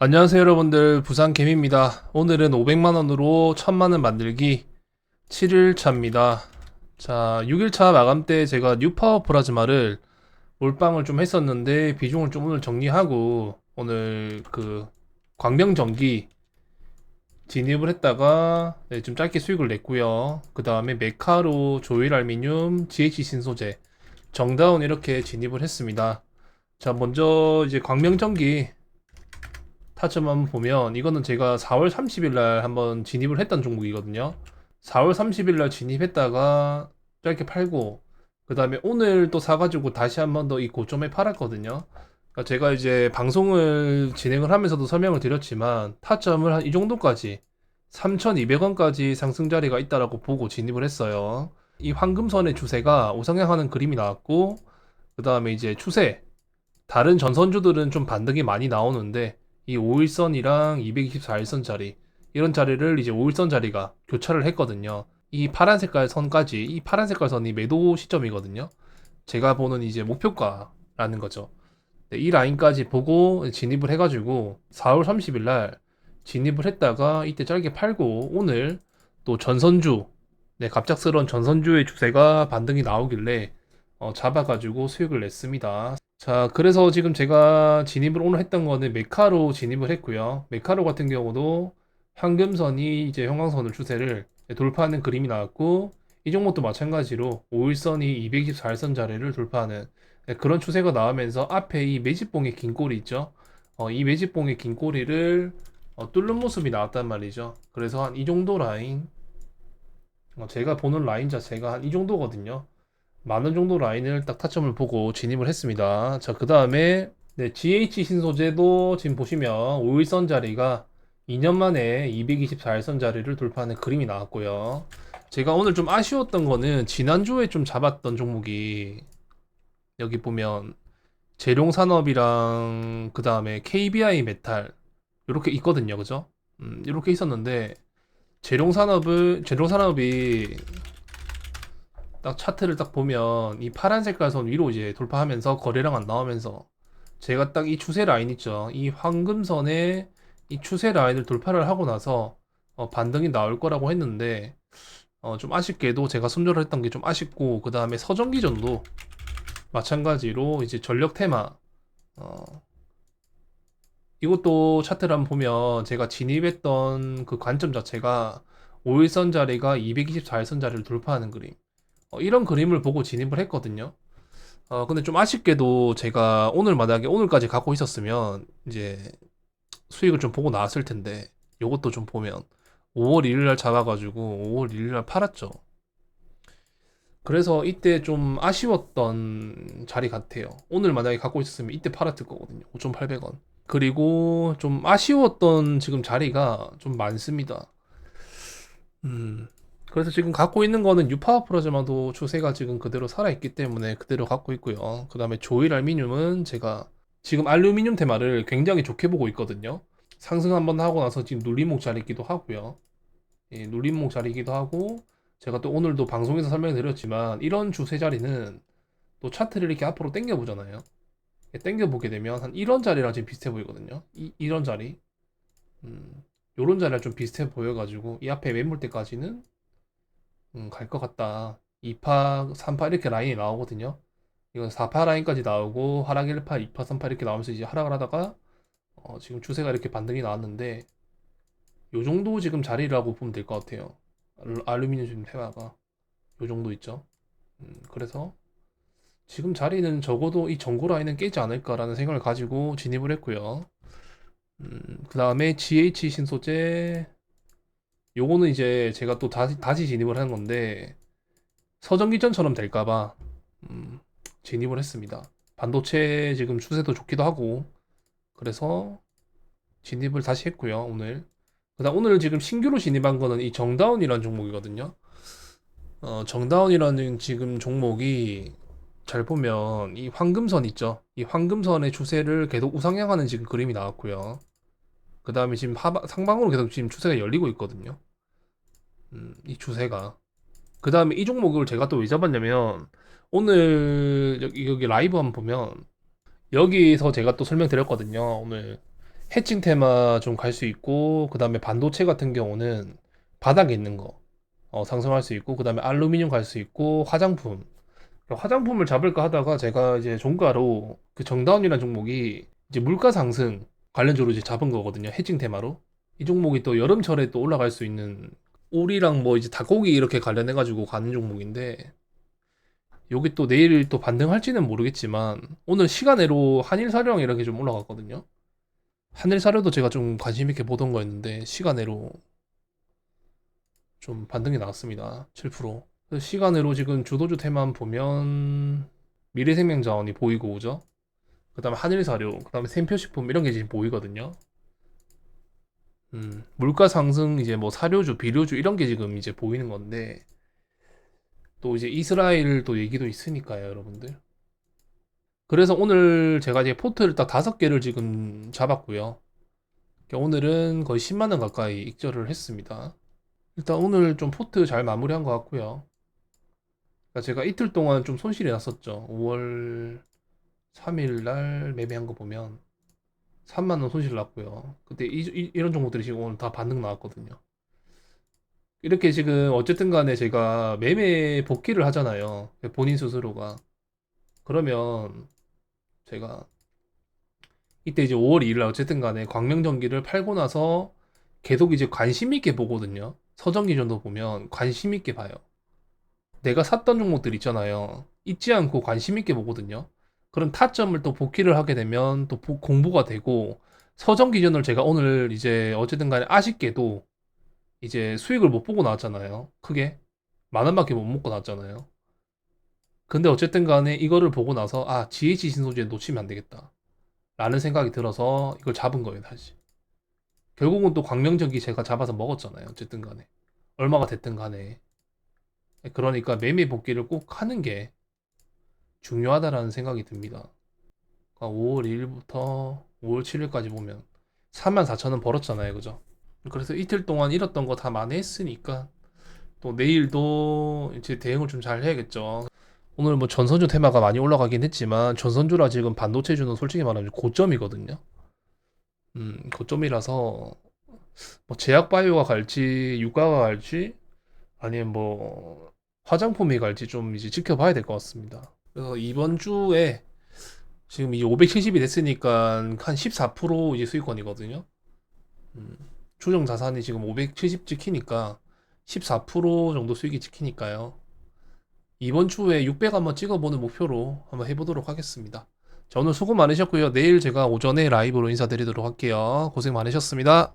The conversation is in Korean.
안녕하세요 여러분들. 부산 개미입니다. 오늘은 500만원으로 1000만원 만들기 7일차입니다. 자 6일차 마감 때 제가 뉴파워 플라즈마를 몰빵을 좀 했었는데 비중을 좀 오늘 정리하고 오늘 그 광명전기 진입을 했다가 네, 좀 짧게 수익을 냈고요. 그 다음에 메카로 조일 알미늄 GH 신소재 정다운 이렇게 진입을 했습니다. 자 먼저 이제 광명전기 타점 한번 보면 이거는 제가 4월 30일 날 한번 진입을 했던 종목이거든요. 4월 30일 날 진입했다가 짧게 팔고 그 다음에 오늘 또 사가지고 다시 한 번 더 이 고점에 팔았거든요. 그러니까 제가 이제 방송을 진행을 하면서도 설명을 드렸지만 타점을 한 이 정도까지 3,200원까지 상승 자리가 있다라고 보고 진입을 했어요. 이 황금선의 추세가 우상향하는 그림이 나왔고 그 다음에 이제 추세 다른 전선주들은 좀 반등이 많이 나오는데 이 5일선이랑 224일선 자리 이런 자리를 이제 5일선 자리가 교차를 했거든요. 이 파란 색깔 선까지 이 파란 색깔 선이 매도 시점이거든요. 제가 보는 이제 목표가라는 거죠. 네, 이 라인까지 보고 진입을 해가지고 4월 30일 날 진입을 했다가 이때 짧게 팔고 오늘 또 전선주 네, 갑작스러운 전선주의 추세가 반등이 나오길래 어, 잡아가지고 수익을 냈습니다. 자, 그래서 지금 제가 진입을 오늘 했던 거는 메카로 진입을 했고요. 메카로 같은 경우도 황금선이 이제 형광선을 추세를 돌파하는 그림이 나왔고, 이 종목도 마찬가지로 5일선이 224일선 자리를 돌파하는 네, 그런 추세가 나오면서 앞에 이 매집봉의 긴 꼬리 있죠? 어, 이 매집봉의 긴 꼬리를 어, 뚫는 모습이 나왔단 말이죠. 그래서 한 이 정도 라인, 어, 제가 보는 라인 자체가 한 이 정도거든요. 많은 정도 라인을 딱 타점을 보고 진입을 했습니다. 자, 그 다음에 네, GH 신소재도 지금 보시면 5일선 자리가 2년 만에 224일선 자리를 돌파하는 그림이 나왔고요. 제가 오늘 좀 아쉬웠던 거는 지난주에 좀 잡았던 종목이 여기 보면 재룡산업이랑 그 다음에 KBI 메탈 이렇게 있거든요. 그죠? 음, 이렇게 있었는데 재룡산업을 재룡산업이 딱 차트를 딱 보면 이 파란 색깔 선 위로 이제 돌파하면서 거래량 안 나오면서 제가 딱 이 추세 라인 있죠. 이 황금선에 이 추세 라인을 돌파를 하고 나서 어, 반등이 나올 거라고 했는데 어, 좀 아쉽게도 제가 손절을 했던 게 좀 아쉽고 그 다음에 서정기전도 마찬가지로 이제 전력 테마 어, 이것도 차트를 한번 보면 제가 진입했던 그 관점 자체가 5일선 자리가 224일선 자리를 돌파하는 그림 어, 이런 그림을 보고 진입을 했거든요. 어, 근데 좀 아쉽게도 제가 오늘 만약에 오늘까지 갖고 있었으면 이제 수익을 좀 보고 나왔을 텐데 요것도 좀 보면 5월 1일 날 잡아가지고 5월 1일 날 팔았죠. 그래서 이때 좀 아쉬웠던 자리 같아요. 오늘 만약에 갖고 있었으면 이때 팔았을 거거든요. 5,800원. 그리고 좀 아쉬웠던 지금 자리가 좀 많습니다. 음, 그래서 지금 갖고 있는 거는 유파워 프라즈마도 추세가 지금 그대로 살아있기 때문에 그대로 갖고 있고요. 그 다음에 조일 알미늄은 제가 지금 알루미늄 테마를 굉장히 좋게 보고 있거든요. 상승 한번 하고 나서 지금 눌림목 자리기도 하고요. 예, 눌림목 자리기도 하고 제가 또 오늘도 방송에서 설명드렸지만 이런 추세 자리는 또 차트를 이렇게 앞으로 당겨 보잖아요. 당겨 보게 되면 한 이런 자리랑 지금 비슷해 보이거든요. 이, 이런 자리. 음, 요런 자리랑 좀 비슷해 보여가지고 이 앞에 매물대까지는 음, 갈 것 같다. 2파, 3파 이렇게 라인이 나오거든요. 이건 4파 라인까지 나오고 하락 1파, 2파, 3파 이렇게 나오면서 이제 하락을 하다가 어, 지금 추세가 이렇게 반등이 나왔는데 요 정도 지금 자리라고 보면 될 것 같아요. 알- 알루미늄 지금 테마가 요 정도 있죠. 음, 그래서 지금 자리는 적어도 이 전고 라인은 깨지 않을까라는 생각을 가지고 진입을 했고요. 음, 그 다음에 GH 신소재 요거는 이제 제가 또 다시, 다시 진입을 하는 건데 서정기전처럼 될까봐 음, 진입을 했습니다. 반도체 지금 추세도 좋기도 하고 그래서 진입을 다시 했고요 오늘. 그다음 오늘 지금 신규로 진입한 거는 이 정다운이라는 종목이거든요. 어, 정다운이라는 지금 종목이 잘 보면 이 황금선 있죠. 이 황금선의 추세를 계속 우상향하는 지금 그림이 나왔고요. 그 다음에 지금 하방, 상방으로 계속 지금 추세가 열리고 있거든요. 음, 이 추세가. 그 다음에 이 종목을 제가 또 왜 잡았냐면, 오늘 여기, 여기 라이브 한번 보면, 여기서 제가 또 설명드렸거든요. 오늘 해칭 테마 좀 갈 수 있고, 그 다음에 반도체 같은 경우는 바닥에 있는 거, 어, 상승할 수 있고, 그 다음에 알루미늄 갈 수 있고, 화장품. 화장품을 잡을까 하다가 제가 이제 종가로 그 정다운이라는 종목이 이제 물가 상승 관련주로 이제 잡은 거거든요. 해칭 테마로. 이 종목이 또 여름철에 또 올라갈 수 있는 오리랑 뭐 이제 닭고기 이렇게 관련해 가지고 가는 종목인데, 여기 또 내일 또 반등할지는 모르겠지만, 오늘 시간외로 한일사령 이렇게 좀 올라갔거든요. 하늘사료도 제가 좀 관심 있게 보던 거였는데 시간으로 좀 반등이 나왔습니다. 7%. 그래서 시간으로 지금 주도주 테만 보면 미래생명자원이 보이고 오죠. 그다음에 한일사료, 그다음에 샘표식품 이런 게 지금 보이거든요. 음, 물가 상승 이제 뭐 사료주, 비료주 이런 게 지금 이제 보이는 건데 또 이제 이스라엘 또 얘기도 있으니까요, 여러분들. 그래서 오늘 제가 이제 포트를 딱 다섯 개를 지금 잡았고요. 오늘은 거의 10만 원 가까이 익절을 했습니다. 일단 오늘 좀 포트 잘 마무리한 것 같고요. 그러니까 제가 이틀 동안 좀 손실이 났었죠. 5월 3일 날 매매한 거 보면 3만 원 손실 났고요. 그때 이, 런 종목들이 지금 오늘 다 반등 나왔거든요. 이렇게 지금 어쨌든 간에 제가 매매 복귀를 하잖아요. 본인 스스로가. 그러면 제가 이때 이제 5월 2일 날 어쨌든 간에 광명전기를 팔고 나서 계속 이제 관심 있게 보거든요. 서정기전도 보면 관심 있게 봐요. 내가 샀던 종목들 있잖아요. 잊지 않고 관심 있게 보거든요. 그런 타점을 또 복귀를 하게 되면 또 보- 공부가 되고 서정 기준을 제가 오늘 이제 어쨌든 간에 아쉽게도 이제 수익을 못 보고 나왔잖아요. 크게. 만 원밖에 못 먹고 나왔잖아요. 근데 어쨌든 간에 이거를 보고 나서 아 GH 신소재 놓치면 안 되겠다. 라는 생각이 들어서 이걸 잡은 거예요 다시. 결국은 또 광명전기 제가 잡아서 먹었잖아요 어쨌든 간에. 얼마가 됐든 간에. 그러니까 매매 복귀를 꼭 하는 게 중요하다라는 생각이 듭니다 그러니까 5월 1일부터 5월 7일까지 보면 34,000원 벌었잖아요 그죠 그래서 이틀 동안 잃었던 거 다 만회했으니까 또 내일도 이제 대응을 좀 잘 해야겠죠 오늘 뭐 전선주 테마가 많이 올라가긴 했지만 전선주라 지금 반도체주는 솔직히 말하면 고점이거든요. 음, 고점이라서 뭐 제약 바이오가 갈지 유가가 갈지 아니면 뭐 화장품이 갈지 좀 이제 지켜봐야 될 것 같습니다. 그래서 이번 주에 지금 이제 570이 됐으니까 한 14% 이제 수익권이거든요. 음, 추정 자산이 지금 570 찍히니까 14% 정도 수익이 찍히니까요. 이번 주에 600 한번 찍어보는 목표로 한번 해보도록 하겠습니다. 자, 오늘 수고 많으셨고요. 내일 제가 오전에 라이브로 인사드리도록 할게요. 고생 많으셨습니다.